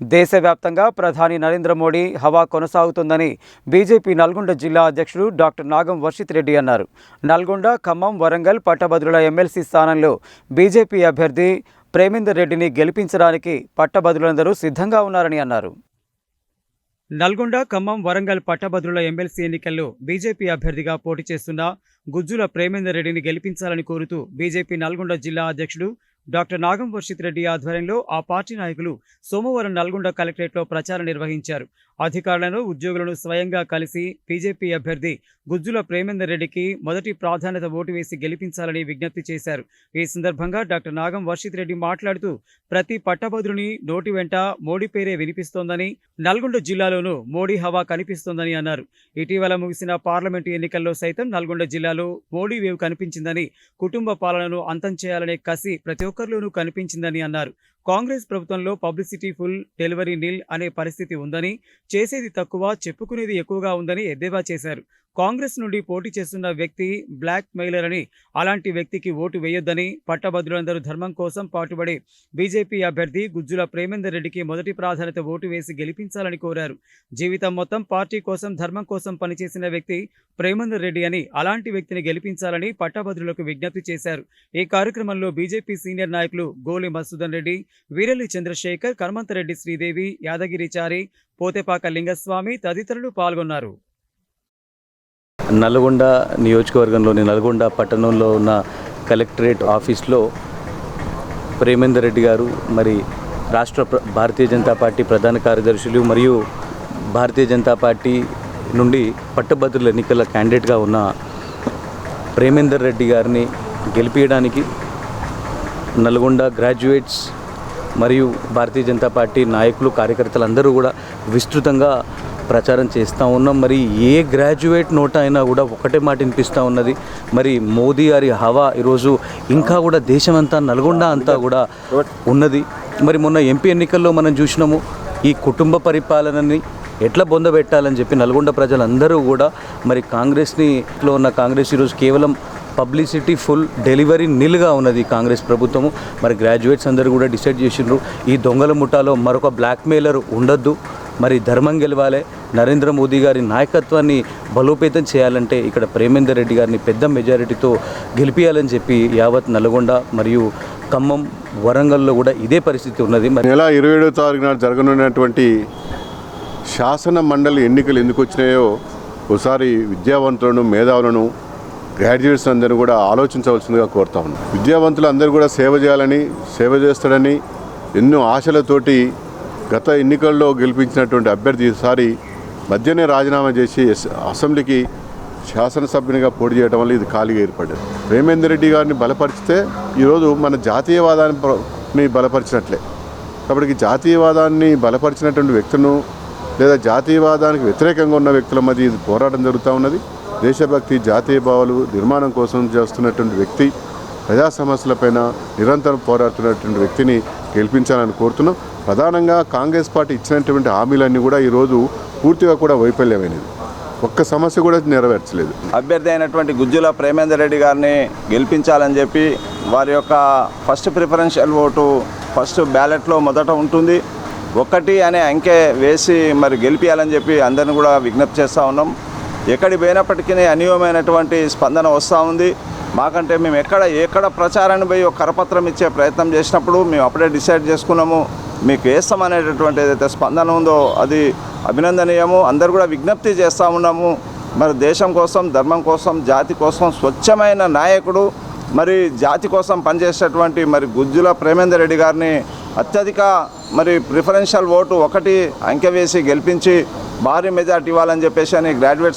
దేశవ్యాప్తంగా ప్రధాని నరేంద్ర మోడీ హవా కొనసాగుతుందని బీజేపీ నల్గొండ జిల్లా అధ్యక్షుడు డాక్టర్ నాగం వర్షిత్ రెడ్డి అన్నారు. నల్గొండ ఖమ్మం వరంగల్ పట్టభద్రుల ఎమ్మెల్సీ స్థానంలో బీజేపీ అభ్యర్థి ప్రేమేందర్ రెడ్డిని గెలిపించడానికి పట్టభద్రులందరూ సిద్ధంగా ఉన్నారని అన్నారు. నల్గొండ ఖమ్మం వరంగల్ పట్టభద్రుల ఎమ్మెల్సీ ఎన్నికల్లో బీజేపీ అభ్యర్థిగా పోటీ చేస్తున్న గుజ్జుల ప్రేమేందర్ రెడ్డిని గెలిపించాలని కోరుతూ బీజేపీ నల్గొండ జిల్లా అధ్యక్షుడు డాక్టర్ నాగం వర్షిత్ రెడ్డి ఆధ్వర్యంలో ఆ పార్టీ నాయకులు సోమవారం నల్గొండ కలెక్టరేట్లో ప్రచారం నిర్వహించారు. అధికారులను ఉద్యోగులను స్వయంగా కలిసి బీజేపీ అభ్యర్థి గుజ్జుల ప్రేమేందర్ రెడ్డికి మొదటి ప్రాధాన్యత ఓటు వేసి గెలిపించాలని విజ్ఞప్తి చేశారు. ఈ సందర్భంగా డాక్టర్ నాగం వర్షిత్ రెడ్డి మాట్లాడుతూ ప్రతి పట్టభద్రుని నోటి వెంట మోడీ పేరే వినిపిస్తోందని నల్గొండ జిల్లాలోనూ మోడీ హవా కనిపిస్తోందని అన్నారు. ఇటీవల ముగిసిన పార్లమెంటు ఎన్నికల్లో సైతం నల్గొండ జిల్లాలో మోడీ వేవ్ కనిపించిందని కుటుంబ పాలనను అంతం చేయాలనే కసి ప్రతి ఒక్కరిలోనూ కనిపించిందని అన్నారు. కాంగ్రెస్ ప్రభుత్వంలో పబ్లిసిటీ ఫుల్ డెలివరీ నిల్ అనే పరిస్థితి ఉందని చేసేది తక్కువ చెప్పుకునేది ఎక్కువగా ఉందని ఎద్దేవా చేశారు. కాంగ్రెస్ నుండి పోటీ చేస్తున్న వ్యక్తి బ్లాక్ మెయిలర్ అని అలాంటి వ్యక్తికి ఓటు వేయొద్దని పట్టభద్రులందరూ ధర్మం కోసం పాటుపడి బీజేపీ అభ్యర్థి గుజ్జుల ప్రేమేందర్ రెడ్డికి మొదటి ప్రాధాన్యత ఓటు వేసి గెలిపించాలని కోరారు. జీవితం మొత్తం పార్టీ కోసం ధర్మం కోసం పనిచేసిన వ్యక్తి ప్రేమేందర్ రెడ్డి అని అలాంటి వ్యక్తిని గెలిపించాలని పట్టభద్రులకు విజ్ఞప్తి చేశారు. ఈ కార్యక్రమంలో బీజేపీ సీనియర్ నాయకులు గోలి మసూదన్ రెడ్డి వీరలి చంద్రశేఖర్ కర్మంతరెడ్డి శ్రీదేవి యాదగిరిచారి పోతేపాక లింగస్వామి తదితరులు పాల్గొన్నారు. నల్గొండ నియోజకవర్గంలోని నల్గొండ పట్టణంలో ఉన్న కలెక్టరేట్ ఆఫీస్లో ప్రేమేందర్ రెడ్డి గారు మరి రాష్ట్ర భారతీయ జనతా పార్టీ ప్రధాన కార్యదర్శులు మరియు భారతీయ జనతా పార్టీ నుండి పట్టభద్రుల ఎన్నికల క్యాండిడేట్గా ఉన్న ప్రేమేందర్ రెడ్డి గారిని గెలిపించడానికి నల్గొండ గ్రాడ్యుయేట్స్ మరియు భారతీయ జనతా పార్టీ నాయకులు కార్యకర్తలు అందరూ కూడా విస్తృతంగా ప్రచారం చేస్తూ ఉన్నాం. మరి ఏ గ్రాడ్యుయేట్ నోట అయినా కూడా ఒకటే మాట వినిపిస్తూ ఉన్నది. మరి మోదీ గారి హవా ఈరోజు ఇంకా కూడా దేశమంతా నల్గొండ అంతా కూడా ఉన్నది. మరి మొన్న ఎంపీ ఎన్నికల్లో మనం చూసినాము ఈ కుటుంబ పరిపాలనని ఎట్లా బొందబెట్టాలని చెప్పి నల్గొండ ప్రజలందరూ కూడా మరి కాంగ్రెస్ని లో ఉన్న కాంగ్రెస్ ఈరోజు కేవలం పబ్లిసిటీ ఫుల్ డెలివరీ నిల్గా ఉన్నది కాంగ్రెస్ ప్రభుత్వము. మరి గ్రాడ్యుయేట్స్ అందరూ కూడా డిసైడ్ చేసిండ్రు ఈ దొంగల ముఠాలో మరొక బ్లాక్మెయిలర్ ఉండొద్దు. మరి ధర్మం గెలవాలి నరేంద్ర మోదీ గారి నాయకత్వాన్ని బలోపేతం చేయాలంటే ఇక్కడ ప్రేమేందర్ రెడ్డి గారిని పెద్ద మెజారిటీతో గెలిపించాలని చెప్పి యావత్ నల్గొండ మరియు ఖమ్మం వరంగల్లో కూడా ఇదే పరిస్థితి ఉన్నది. మరి నెల ఇరవై ఏడో తారీఖు నాడు జరగనున్నటువంటి శాసన మండలి ఎన్నికలు ఎందుకు వచ్చినాయో ఒకసారి విద్యావంతులను మేధావులను గ్రాడ్యుయేట్స్ అందరూ కూడా ఆలోచించవలసిందిగా కోరుతా ఉన్నాను విద్యావంతులు అందరూ కూడా సేవ చేయాలని సేవ చేస్తాడని ఎన్నో ఆశలతోటి గత ఎన్నికల్లో గెలిపించినటువంటి అభ్యర్థి ఈసారి మధ్యనే రాజీనామా చేసి అసెంబ్లీకి శాసనసభ్యునిగా పోటీ చేయడం వల్ల ఇది ఖాళీగా ఏర్పడ్డది. ప్రేమేందర్ రెడ్డి గారిని బలపరిస్తే ఈరోజు మన జాతీయవాదాన్ని బలపరిచినట్లే. కాబట్టి జాతీయవాదాన్ని బలపరిచినటువంటి వ్యక్తులను లేదా జాతీయవాదానికి వ్యతిరేకంగా ఉన్న వ్యక్తుల మధ్య ఇది పోరాటం జరుగుతూ ఉన్నది. దేశభక్తి జాతీయ భావాలు నిర్మాణం కోసం చేస్తున్నటువంటి వ్యక్తి ప్రజా సమస్యలపైన నిరంతరం పోరాడుతున్నటువంటి వ్యక్తిని గెలిపించాలని కోరుతున్నాం. ప్రధానంగా కాంగ్రెస్ పార్టీ ఇచ్చినటువంటి హామీలన్నీ కూడా ఈరోజు పూర్తిగా కూడా వైఫల్యమైనది ఒక్క సమస్య కూడా నెరవేర్చలేదు. అభ్యర్థి అయినటువంటి గుజ్జుల ప్రేమేందర్ రెడ్డి గారిని గెలిపించాలని చెప్పి వారి యొక్క ఫస్ట్ ప్రిఫరెన్షియల్ ఓటు ఫస్ట్ బ్యాలెట్లో మొదట ఉంటుంది. ఒకటి అనే అంకె వేసి మరి గెలిపించాలని చెప్పి అందరిని కూడా విజ్ఞప్తి చేస్తూ ఉన్నాం. ఎక్కడికి పోయినప్పటికీ అన్యూయమైనటువంటి స్పందన వస్తూ ఉంది. మాకంటే మేము ఎక్కడ ఎక్కడ ప్రచారాన్ని పోయి ఒక కరపత్రం ఇచ్చే ప్రయత్నం చేసినప్పుడు మేము అప్పుడే డిసైడ్ చేసుకున్నాము. మీకు వేస్తామనేటటువంటి ఏదైతే స్పందన ఉందో అది అభినందనీయము. అందరు కూడా విజ్ఞప్తి చేస్తూ ఉన్నాము. మరి దేశం కోసం ధర్మం కోసం జాతి కోసం స్వచ్ఛమైన నాయకుడు మరి జాతి కోసం పనిచేసేటువంటి మరి గుజ్జుల ప్రేమేందర్ రెడ్డి గారిని అత్యధిక మరి ప్రిఫరెన్షియల్ ఓటు ఒకటి అంకె వేసి గెలిపించి భారీ మెజార్టీ ఇవ్వాలని చెప్పేసి అని గ్రాడ్యుయేట్